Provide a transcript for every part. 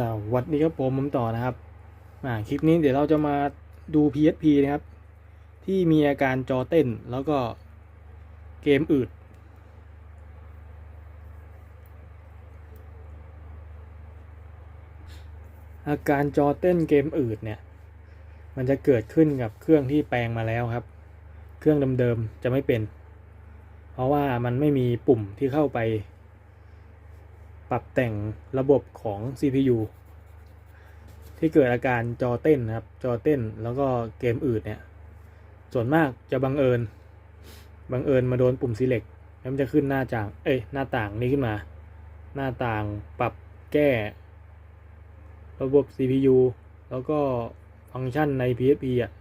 สวัสดีครับผมผมต่อนะครับอ่าคลิปนี้เดี๋ยวเราจะมาดู PSP นะครับ ที่มีอาการจอเต้นแล้วก็เกมอืดอาการจอเต้นเกมอืดเนี่ย มันจะเกิดขึ้นกับเครื่องที่แปลงมาแล้วครับ เครื่องเดิมๆจะไม่เป็น เพราะว่ามันไม่มีปุ่มที่เข้าไป ปรับแต่งระบบของ CPU ที่เกิดอาการจอเต้นนะครับ จอเต้นแล้วก็เกมอื่นเนี่ย ส่วนมากจะบังเอิญ บังเอิญมาโดนปุ่ม select แล้วมันจะขึ้นหน้าจางเอ้ย หน้าต่างนี้ขึ้นมา หน้าต่างปรับแก้ ระบบ CPU แล้วก็ฟังก์ชันใน PSP อะ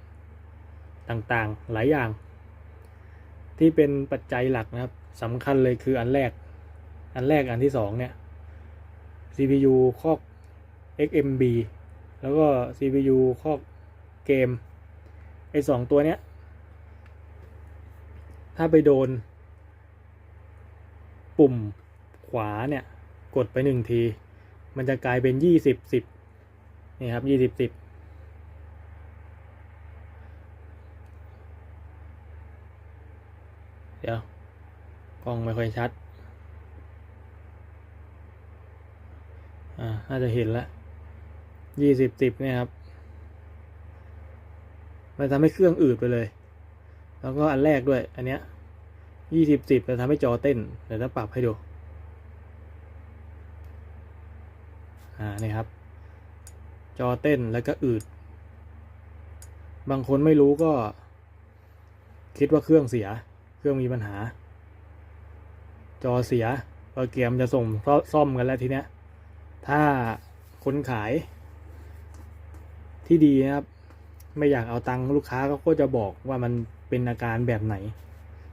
ต่างๆ หลายอย่าง ที่เป็นปัจจัยหลักนะครับสำคัญเลยคืออันแรก อันแรกอันที่สองเนี่ย CPU คอบ XMB แล้วก็ CPU คอบเกม ไอสองตัวเนี้ย ถ้าไปโดน ปุ่มขวาเนี่ย กดไปหนึ่งที มันจะกลายเป็นยี่สิบสิบนี่ครับยี่สิบสิบเดี๋ยว กล้องไม่ค่อยชัด อ่า น่าจะเห็นแล้วยี่สิบสิบเนี่ยครับ มันทำให้เครื่องอืดไปเลย แล้วก็อันแรกด้วย อันเนี้ยยี่สิบสิบจะทำให้จอเต้น เดี๋ยวจะปรับให้ดู อ่า นี่ครับ จอเต้นแล้วก็อืด บางคนไม่รู้ก็ คิดว่าเครื่องเสีย เครื่องมีปัญหา จอเสียพอเกมจะส่งซ่อมกันแล้วทีเนี้ย ถ้าคนขายที่ดีนะครับ ไม่อยากเอาตังค์ลูกค้าเขาก็จะบอกว่ามันเป็นอาการแบบไหน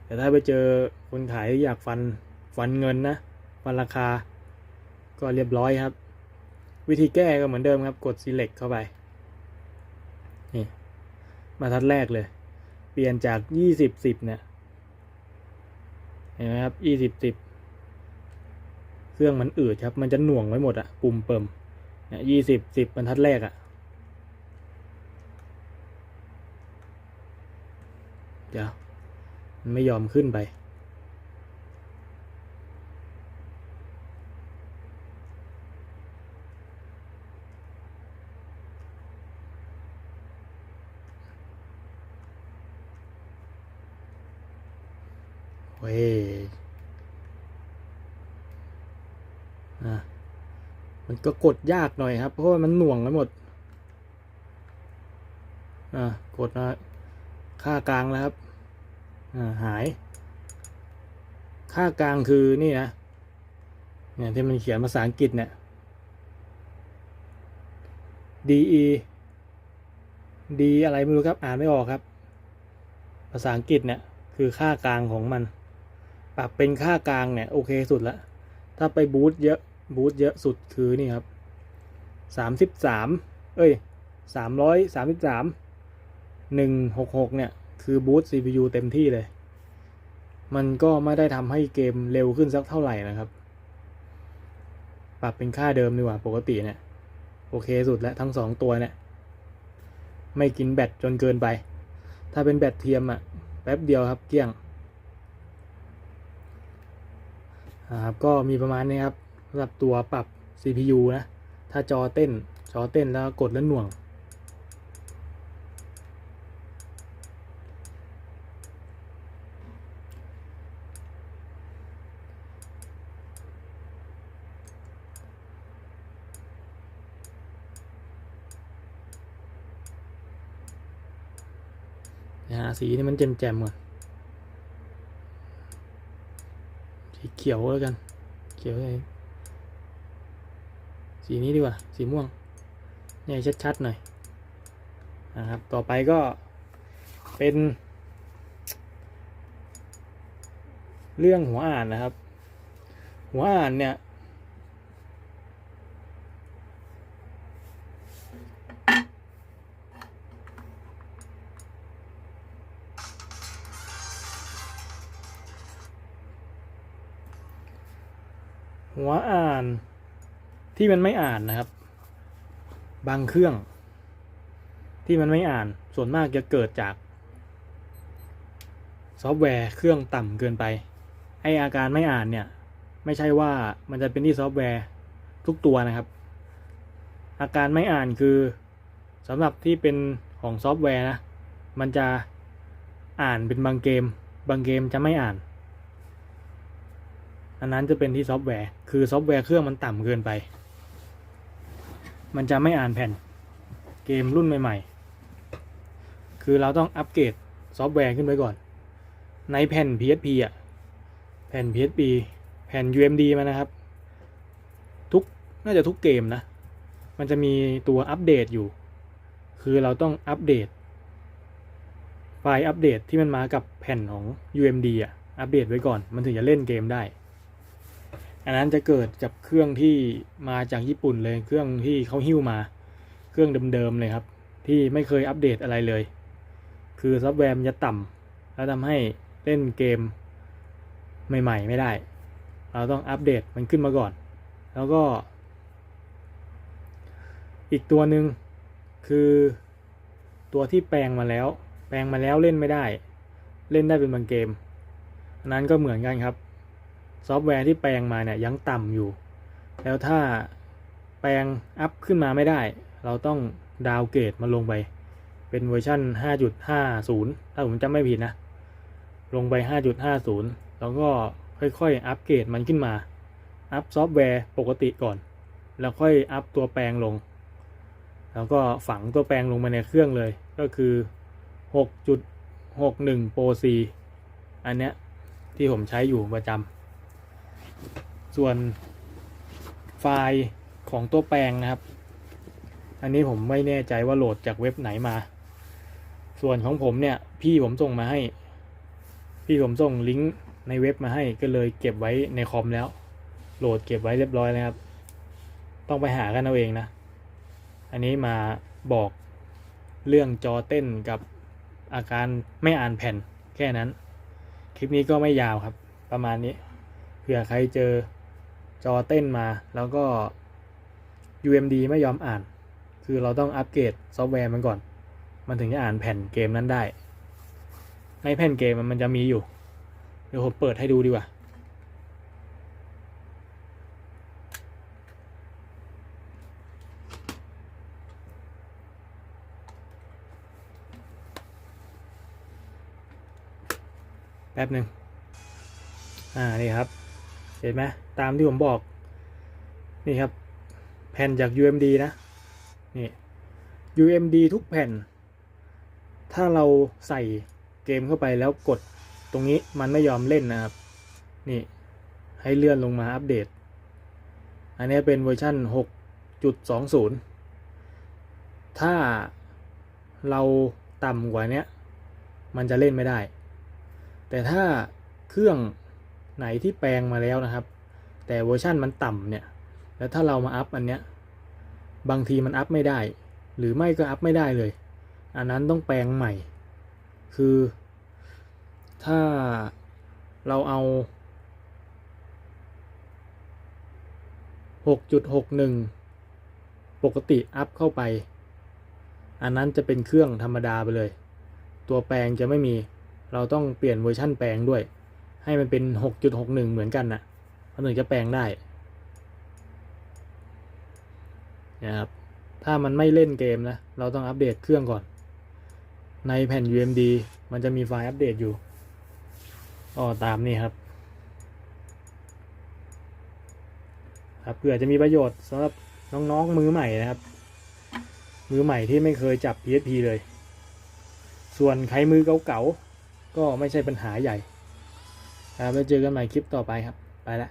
แต่ถ้าไปเจอคนขายที่อยากฟันฟันเงินนะฟันราคาก็เรียบร้อยครับ วิธีแก้ก็เหมือนเดิมครับ กด select เข้าไปนี่มาทัดแรกเลย เปลี่ยนจากยี่สิบสิบเนี่ย เห็นไหมครับยี่สิบสิบ เครื่องมันอืดครับ มันจะหน่วงไว้หมดอะปุ่มเปิมเนี่ยยี่สิบสิบบรรทัดแรกอะเดี๋ยวมันไม่ยอมขึ้นไปเว้ย อะ มันก็กดยากหน่อยครับ เพราะว่ามันหน่วงไปหมด อะกดนะค่ากลางแล้วครับ อ่าหาย ค่ากลางคือนี่นะ เนี่ยที่มันเขียนภาษาอังกฤษเนี่ย DE D อะไรไม่รู้ครับ อ่านไม่ออกครับ ภาษาอังกฤษเนี่ยคือค่ากลางของมัน ปรับเป็นค่ากลางเนี่ยโอเคสุดละ ถ้าไปบูตเยอะ บูตเยอะสุดคือนี่ครับสามสิบสามเอ้ยสามร้อยสามสิบสามหนึ่งหกหกเนี่ย คือบูต CPU เต็มที่เลย มันก็ไม่ได้ทำให้เกมเร็วขึ้นสักเท่าไหร่นะครับ ปรับเป็นค่าเดิมดีกว่าปกติเนี่ย โอเคสุดแล้วทั้งสองตัวเนี่ย ไม่กินแบตจนเกินไป ถ้าเป็นแบตเทียมอะแป๊บเดียวครับเกลี้ยงครับก็มีประมาณนี้ครับ สำหรับตัวปรับ CPU นะ ถ้าจอเต้น จอเต้นแล้วกดแล้วหน่วง นะฮะสีนี่มันแจ่มๆก่อนสีเขียวแล้วกัน เขียวเลย สีนี้ดีกว่า สีม่วงเนี่ยชัดๆหน่อยนะครับ ต่อไปก็เป็น เรื่องหัวอ่านนะครับ หัวอ่านเนี่ย หัวอ่าน ที่มันไม่อ่านนะครับ บางเครื่อง ที่มันไม่อ่านส่วนมากจะเกิดจาก ซอฟต์แวร์เครื่องต่ำเกินไปไออาการไม่อ่านเนี่ย ไม่ใช่ว่ามันจะเป็นที่ซอฟต์แวร์ทุกตัวนะครับ อาการไม่อ่านคือสำหรับที่เป็นของซอฟต์แวร์นะมันจะอ่านเป็นบางเกม บางเกมจะไม่อ่าน อันนั้นจะเป็นที่ซอฟต์แวร์ คือซอฟต์แวร์เครื่องมันต่ำเกินไป มันจะไม่อ่านแผ่นเกมรุ่นใหม่ ๆ คือเราต้องอัปเกรดซอฟต์แวร์ขึ้นไปก่อน ในแผ่น PSP อะ แผ่น PSP แผ่น UMD มานะครับ ทุกน่าจะทุกเกมนะ มันจะมีตัวอัปเดตอยู่ คือเราต้องอัปเดต ไฟล์อัปเดตที่มันมากับแผ่นของ UMD อะ อัปเดตไว้ก่อน มันถึงจะเล่นเกมได้ อันนั้นจะเกิดกับเครื่องที่มาจากญี่ปุ่นเลย เครื่องที่เขาหิ้วมา เครื่องเดิมๆเลยครับ ที่ไม่เคยอัปเดตอะไรเลย คือซอฟต์แวร์มันจะต่ำแล้วทำให้เล่นเกมใหม่ ๆ ไม่ได้ เราต้องอัปเดตมันขึ้นมาก่อน แล้วก็ อีกตัวหนึ่งคือตัวที่แปลงมาแล้ว แปลงมาแล้วเล่นไม่ได้ เล่นได้เป็นบางเกมอันนั้นก็เหมือนกันครับ ซอฟต์แวร์ที่แปลงมาเนี่ยยังต่ำอยู่ แล้วถ้าแปลงอัพขึ้นมาไม่ได้ เราต้องดาวเกรดมาลงไป เป็นเวอร์ชัน5.50 ถ้าผมจำไม่ผิดนะ ลงไป 5.50 แล้วก็ค่อยๆ อัปเกรดมันขึ้นมา อัพซอฟต์แวร์ปกติก่อน แล้วค่อยอัพตัวแปลงลง แล้วก็ฝังตัวแปลงลงมาในเครื่องเลย ก็คือ 6.61 Pro C อันเนี้ยที่ผมใช้อยู่ประจำ ส่วนไฟล์ของตัวแปลงนะครับ อันนี้ผมไม่แน่ใจว่าโหลดจากเว็บไหนมา ส่วนของผมเนี่ย พี่ผมส่งมาให้ พี่ผมส่งลิงก์ในเว็บมาให้ก็เลยเก็บไว้ในคอมแล้ว โหลดเก็บไว้เรียบร้อยแล้วครับ ต้องไปหากันเอาเองนะ อันนี้มาบอกเรื่องจอเต้นกับอาการไม่อ่านแผ่นแค่นั้น คลิปนี้ก็ไม่ยาวครับ ประมาณนี้ ผื่อใครเจอจอเต้นมาแล้วก็ UMD ไม่ยอมอ่าน คือเราต้องอัปเกรดซอฟต์แวร์มันก่อน มันถึงจะอ่านแผ่นเกมนั้นได้ ในแผ่นเกมมันจะมีอยู่ เดี๋ยวผมเปิดให้ดูดีกว่า แป๊บหนึ่งอ่า นี่ครับ เห็นไหมตามที่ผมบอก นี่ครับ แผ่นจาก UMD นะนี่ UMD ทุกแผ่น ถ้าเราใส่เกมเข้าไปแล้วกดตรงนี้มันไม่ยอมเล่นนะครับ นี่ให้เลื่อนลงมาอัปเดต อันนี้เป็นเวอร์ชัน6.20 ถ้าเราต่ำกว่านี้มันจะเล่นไม่ได้ แต่ถ้าเครื่อง ไหนที่แปลงมาแล้วนะครับ แต่เวอร์ชันมันต่ำเนี่ย แล้วถ้าเรามาอัพอันเนี้ยบางทีมันอัพไม่ได้ หรือไม่ก็อัพไม่ได้เลย อันนั้นต้องแปลงใหม่ คือ ถ้าเราเอา 6.61 ปกติอัพเข้าไป อันนั้นจะเป็นเครื่องธรรมดาไปเลย ตัวแปลงจะไม่มี เราต้องเปลี่ยนเวอร์ชั่นแปลงด้วย ให้มันเป็น 6.61 เหมือนกันนะมันถึงจะแปลงได้นะครับถ้ามันไม่เล่นเกมนะ เราต้องอัปเดตเครื่องก่อน ในแผ่น UMD มันจะมีไฟล์อัปเดตอยู่ก็ตามนี้ครับครับเผื่อจะมีประโยชน์สำหรับน้องๆมือใหม่นะครับ มือใหม่ที่ไม่เคยจับ PSP เลย ส่วนใครมือเก่าๆก็ไม่ใช่ปัญหาใหญ่ ครับไปเจอกันใหม่คลิปต่อไปครับ ไปละ